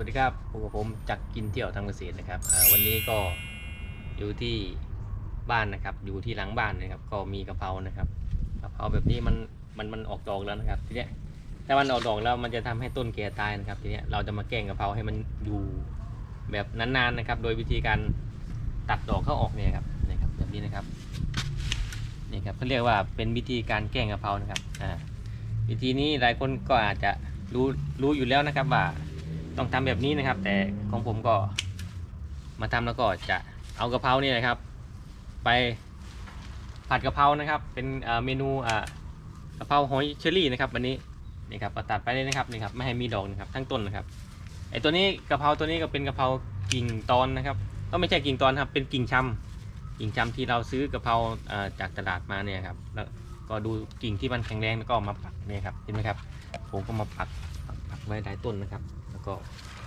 วัสดีครับผมกับผมจักกินเที่ยวทำเกษตรนะครับวันนี้ก็อยู่ที่บ้านนะครับ อยู่ที่หลังบ้านนะครับ ก็มีกะเพรานะครับกะเพราแบบนี้มันมันมันออกดอกแล้วนะครับ ทีเนี้ยถ้ามันออกดอกแล้วมันจะทำให้ต้นแก่ตายนะครับ ทีเนี้ยเราจะมาแกล้งกะเพราให้มันอยู่แบบนานๆนะครับ โดยวิธีการตัดดอกเข้าออกเนี่ยครับนี่ครับแบบนี้นะครับนี่ครับเขาเรียกว่าเป็นวิธีการแกล้งกะเพรานะครับอ่าวิธีนี้หลายคนก็อาจจะรู้รู้อยู่แล้วนะครับว่า ต้องทำแบบนี้นะครับ แต่ของผมก็มาทำแล้วก็จะเอากะเพรานี่นะครับ ไปผัดกะเพรานะครับ เป็นเมนูอ่ากะเพราหอยเชอรี่นะครับวันนี้นี่ครับตัดไปเลยนะครับนี่ครับไม่ให้มีดอกนะครับทั้งต้นนะครับไอตัวนี้กะเพราตัวนี้ก็เป็นกะเพรากิ่งตอนนะครับ ก็ไม่ใช่กิ่งตอนครับเป็นกิ่งชำกิ่งชำที่เราซื้อกะเพราจากตลาดมาเนี่ยครับแล้วก็ดูกิ่งที่มันแข็งแรงแล้วก็มาปักเนี่ยครับเห็นไหมครับผมก็มาปักปักไว้หลายต้นนะครับ ก็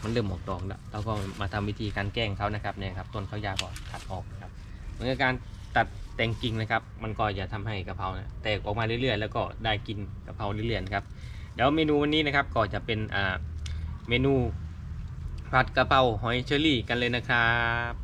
มันเริ่มออกดอกแล้วเราก็มาทำวิธีการแกล้งเขานะครับเนี่ยครับต้นเขายาวก็ตัดออกนะครับเหมือนกับการตัดแต่งกิ่งนะครับ มันก็จะทำให้กะเพราแตกออกมาเรื่อยๆ แล้วก็ได้กินกะเพราเรื่อยๆนะครับเดี๋ยวเมนูวันนี้นะครับก็จะเป็นอ่าเมนูผัดกะเพราหอยเชอรี่กันเลยนะครับ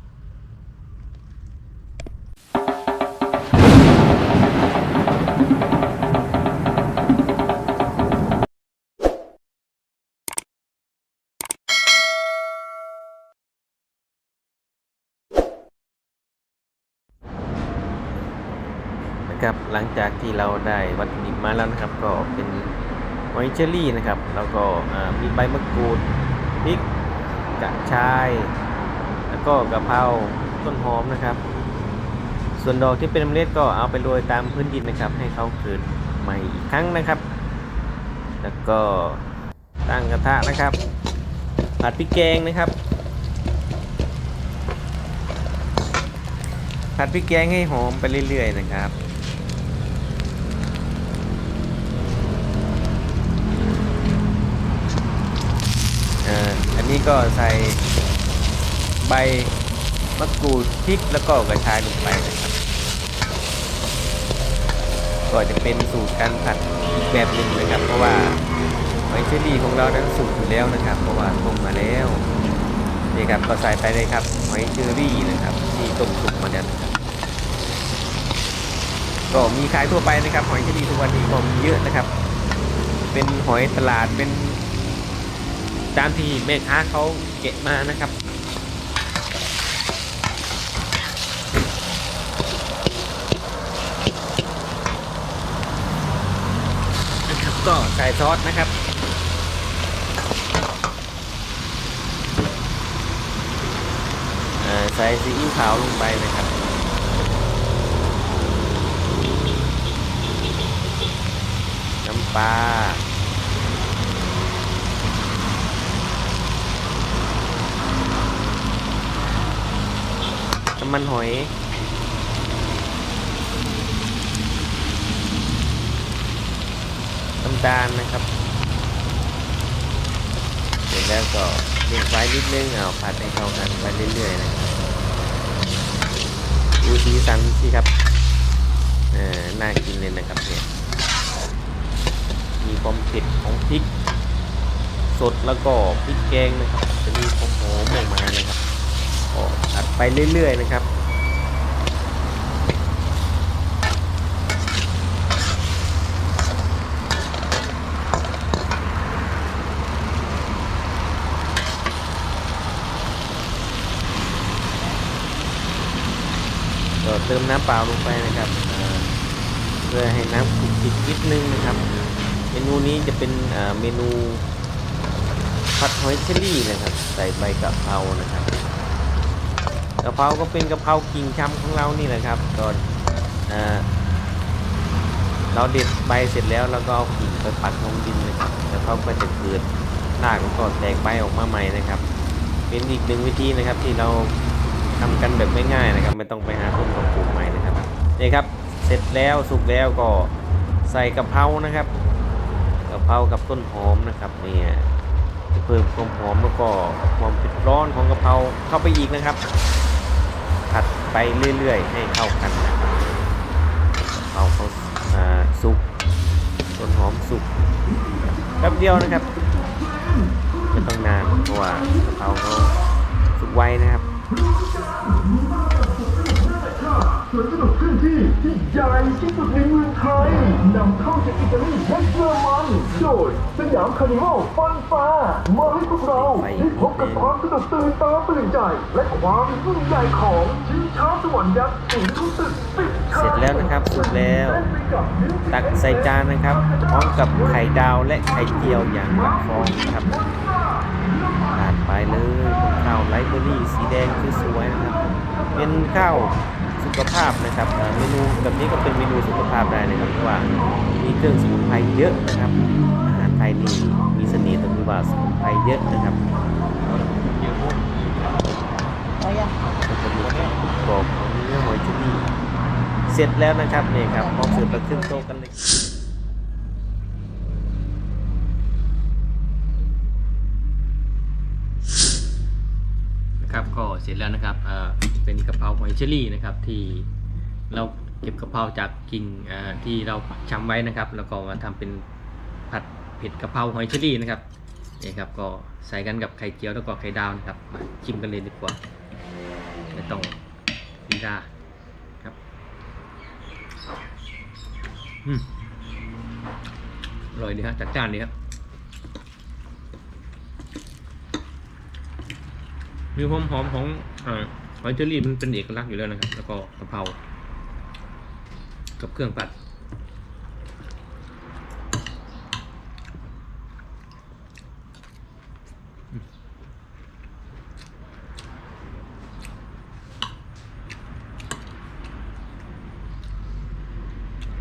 ครับหลังจากที่เราได้วัตถุดิบมาแล้วนะครับ ก็เป็นหอยเชอรี่นะครับ แล้วก็มีใบมะกรูดพริกกระชาย แล้วก็กะเพราต้นหอมนะครับ ส่วนดอกที่เป็นเมล็ดก็เอาไปโรยตามพื้นดินนะครับ ให้เขาเกิดใหม่อีกครั้งนะครับ แล้วก็ตั้งกระทะนะครับผัดพริกแกงนะครับผัดพริกแกงให้หอมไปเรื่อยๆนะครับ นี้ก็ใส่ใบมะกรูดพริกแล้วก็กระชายลงไปนะครับก็จะเป็นสูตรการผัดอีกแบบหนึ่งนะครับ เพราะว่าหอยเชอรี่ของเรานั้นสูตรอยู่แล้วนะครับ เพราะว่าต้มมาแล้วนี่ครับก็ใส่ไปเลยครับหอยเชอรี่นะครับที่ต้มสุกมาแล้วนครับก็มีขายทั่วไปนะครับหอยเชอรี่ทุกวันนี้ก็มีเยอะนะครับ เป็นหอยตลาดเป็น ตามที่แม่ค้าเขาเก็บมานะครับนะครับ ก็ใส่ซอสนะครับใส่ซีอิ๊วขาวลงไปนะครับน้ำปลาำมันหอย น้ำตาลนะครับ เสร็จแล้วก็เลี้ยงไฟนิดนึงเอาผัดให้เข้ากันไปเรื่อยๆนะครับดูสีสันสิครับเออน่ากินเลยนะครับเนี่ยมีความเผ็ดของพริก สดแล้วก็พริกแกงนะครับ จะมีความหอมออกมานะครับ ก็ตัดไปเรื่อยๆนะครับก็เติมน้ำเปล่าลงไปนะครับเพื่อให้น้ำคลุกคลิกนิดนึงนะครับ เมนูนี้จะเป็นเมนูผัดหอยเชอรี่นะครับ ใส่ใบกะเพรานะครับะเพราก็เป็นกะเพรากิ่งช้ำของเรานี่แหละครับก็อ่าเราเด็ดใบเสร็จแล้วเราก็เอากิ่งไปปักลงดินนะครับแล้วเขาก็จะเกิดรากแล้วก็แตกใบออกมาใหม่นะครับ เป็นอีกหนึ่งวิธีนะครับที่เราทำกันแบบง่ายๆนะครับ ไม่ต้องไปหาต้นกระปลูกใหม่นะครับนี่ครับเสร็จแล้วสุกแล้วก็ใส่กะเพรานะครับกะเพรากับต้นหอมนะครับเนี่ยจะเพิ่มความหอมแล้วก็ความเผ็ดร้อนของกะเพราเข้าไปอีกนะครับ ไปเรื่อยๆ ให้เข้ากันนะครับเอาเขาสุกต้นหอมสุกแป๊บเดียวนะครับไม่ต้องนานเพราะว่าเขาเขาสุกไวนะครับ สวนสนุกเคลื่อนที่ที่ใหญ่ที่สุดในเมืองไทยนำเข้าจากอิตาลีและเยอรมันโดยสยามคาร์นิวัลฟันฟ้ามาให้พวกเราได้พบกับความสนุกตื่นตาตื่นใจ และความยิ่งใหญ่ของชิงช้าสวรรค์ยักษ์สูงทุกตึกสิบชั้นเสร็จแล้วนะครับสุกแล้ว ตักใส่จานนะครับ พร้อมกับไข่ดาวและไข่เจียวอย่างละฟองนะครับทานไปเลยข้าวไลฟ์เบอรี่สีแดงสวยๆนะครับ เป็นข้าว สุขภาพนะครับเมนูแบบนี้ก็เป็นเมนูสุขภาพได้นะครับเพราะว่ามีเครื่องสมุนไพรเยอะนะครับ อาหารไทยนี่มีเสน่ห์ตรงที่ว่าสมุนไพรเยอะนะครับเยอะมากก็จะมีควกรอบเนื้อหอยจุลี่เสร็จแล้วนะครับนี่ครับพร้อมเสิร์ฟไปขึ้นโต๊ะกันเลย ครับก็เสร็จแล้วนะครับเอ่อเป็นกะเพราหอยเชอรี่นะครับที่เราเก็บกะเพราจากกิ่งเอ่อที่เราชำไว้นะครับ แล้วก็มาทำเป็นผัดเผ็ดกะเพราหอยเชอรี่นะครับนี่ครับก็ใส่กันกับไข่เจียวแล้วก็ไข่ดาวนะครับมาชิมกันเลยดีกว่าไม่ต้องลีลาครับอืมอร่อยดีครับจัดจ้านดีครับ มีความหอมของอหอยเชอรี่มันเป็นเอกลักษณ์อยู่แล้วนะครับ แล้วก็กะเพรากับเครื่องผัด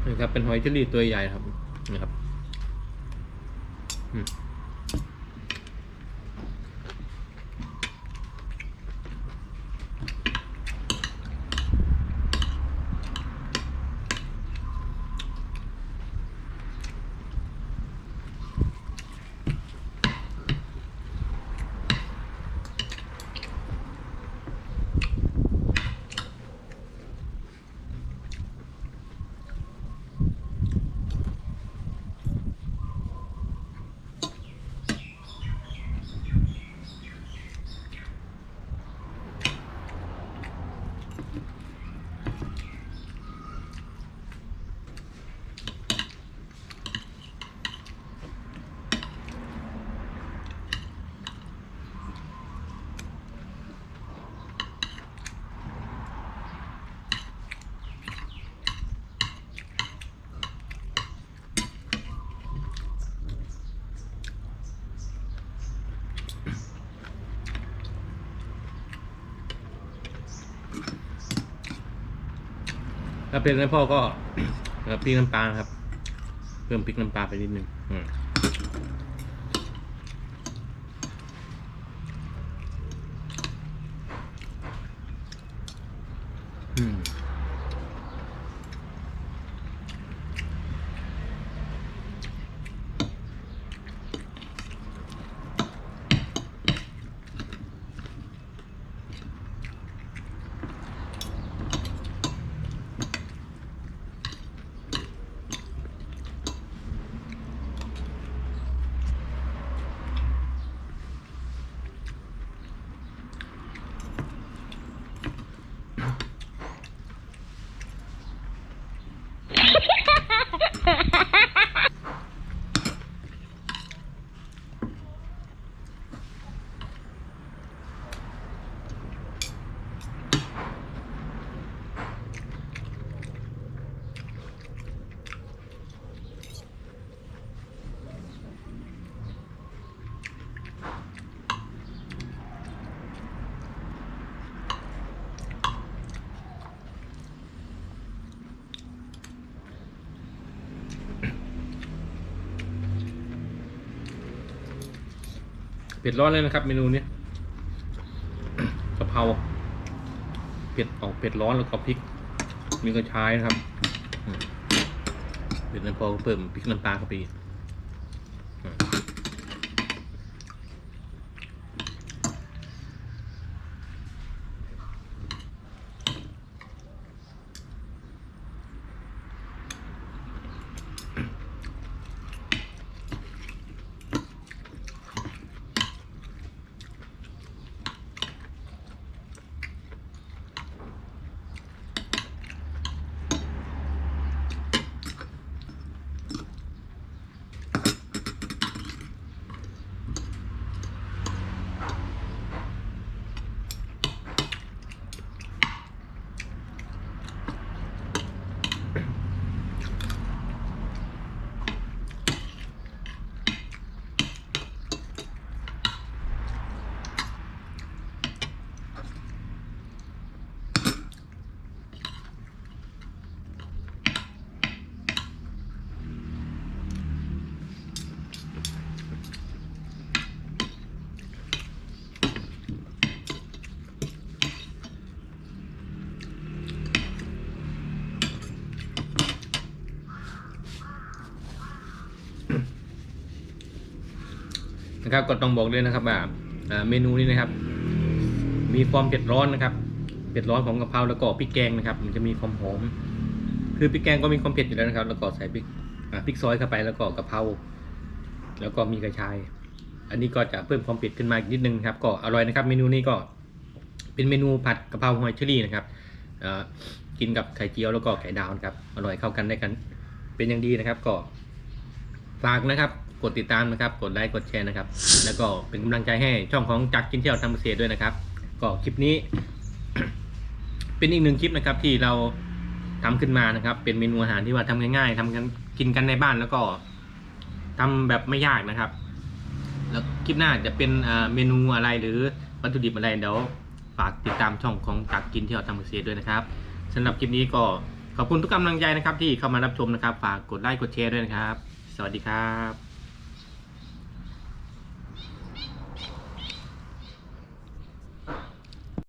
นี่ครับเป็นหอยเชอรี่ตัวใหญ่ครับนี่ครับ อืม ถ้าเป็นแล้วพ่อก็พริกน้ำปลาครับ เพิ่มพริกน้ำปลาไปนิดนึงอืม เผ็ดร้อนเลยนะครับ เมนูนี้กะเพราเผ็ดออกเผ็ดร้อนแล้วก็พริก มีกระชายนะครับเผ็ดน้ำพอเพิ่มพริกน้ำปลาเข้าไปอีก นะครับก็ต้องบอกเลยนะครับว่าอ่าเมนูนี้นะครับ มีความเผ็ดร้อนนะครับเผ็ดร้อนของกะเพราแล้วก็พริกแกงนะครับ มันจะมีความหอมคือพริกแกงก็มีความเผ็ดอยู่แล้วนะครับ แล้วก็ใส่พริกพริกซอยเข้าไปแล้วก็กะเพราแล้วก็มีกระชาย อันนี้ก็จะเพิ่มความเผ็ดขึ้นมาอีกนิดนึงครับ ก็อร่อยนะครับ เมนูนี้ก็เป็นเมนูผัดกะเพราหอยเชอรี่นะครับกินกับไข่เจียวแล้วก็ไข่ดาวนะครับอร่อยเข้ากันได้กัน เป็นอย่างดีนะครับก็ฝากนะครับ กดติดตามนะครับ กดไลค์ กดแชร์นะครับ แล้วก็เป็นกำลังใจให้ช่องของจักรกินเที่ยวทำเกษตรด้วยนะครับ ก็คลิปนี้ เป็นอีกหนึ่งคลิปนะครับ ที่เราทำขึ้นมานะครับ เป็นเมนูอาหารที่ว่าทำง่ายๆทำกันกินกันในบ้านแล้วก็ทำแบบไม่ยากนะครับ แล้วคลิปหน้าจะเป็นเมนูอะไรหรือวัตถุดิบอะไรเดี๋ยวฝากติดตามช่องของจักรกินเที่ยวทำเกษตรด้วยนะครับสำหรับคลิปนี้ก็ขอบคุณทุกกำลังใจนะครับที่เข้ามารับชมนะครับ ฝากกดไลค์กดแชร์ด้วยนะครับ สวัสดีครับ